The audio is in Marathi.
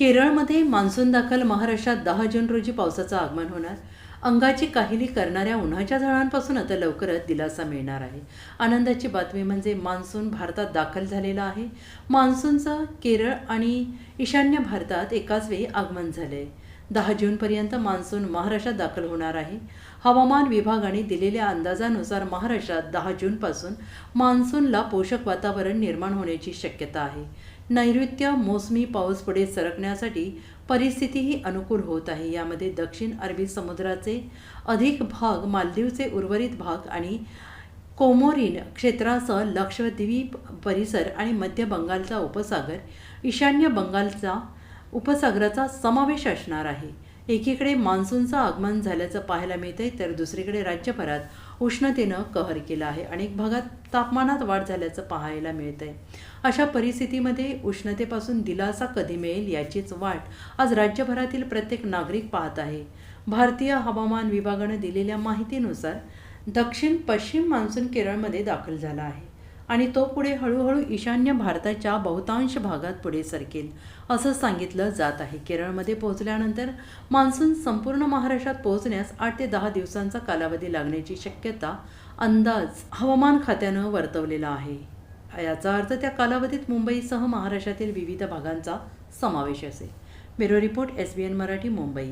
केरळमध्ये मान्सून दाखल महाराष्ट्रात दहा जून रोजी पावसाचं आगमन होणार. अंगाची काहिली करणाऱ्या उन्हाच्या झळांपासून आता लवकरच दिलासा मिळणार आहे. आनंदाची बातमी म्हणजे मान्सून भारतात दाखल झालेला आहे. मान्सूनचं केरळ आणि ईशान्य भारतात एकाच वेळी आगमन झालं आहे दहा जूनपर्यंत मान्सून महाराष्ट्रात दाखल होणार आहे. हवामान विभागाने दिलेल्या अंदाजानुसार महाराष्ट्रात दहा जूनपासून मान्सूनला पोषक वातावरण निर्माण होण्याची शक्यता आहे. नैऋत्य मोसमी पाऊस पुढे सरकण्यासाठी परिस्थितीही अनुकूल होत आहे. यामध्ये दक्षिण अरबी समुद्राचे अधिक भाग मालदीवचे उर्वरित भाग आणि कोमोरिन क्षेत्रासह लक्षद्वीप परिसर आणि मध्य बंगालचा उपसागर ईशान्य बंगालचा उपसागराचा समावेश असणार आहे. एकीकडे मान्सूनचं आगमन झाल्याचं पाहायला मिळतंय तर दुसरीकडे राज्यभरात उष्णतेनं कहर केला आहे. अनेक भागात तापमानात वाढ झाल्याचं पाहायला मिळतंय. अशा परिस्थितीमध्ये उष्णतेपासून दिलासा कधी मिळेल याचीच वाट आज राज्यभरातील प्रत्येक नागरिक पाहत आहे. भारतीय हवामान विभागानं दिलेल्या माहितीनुसार दक्षिण पश्चिम मान्सून केरळमध्ये दाखल झाला आहे. आणि तो पुढे हळूहळू ईशान्य भारताच्या बहुतांश भागात पुढे सरकेल असं सांगितलं जात आहे. केरळमध्ये पोहोचल्यानंतर मान्सून संपूर्ण महाराष्ट्रात पोहोचण्यास आठ ते दहा दिवसांचा कालावधी लागण्याची शक्यता अंदाज हवामान खात्यानं वर्तवलेला आहे. याचा अर्थ त्या कालावधीत मुंबईसह महाराष्ट्रातील विविध भागांचा समावेश असेल. Bureau report S B N Marathi Mumbai.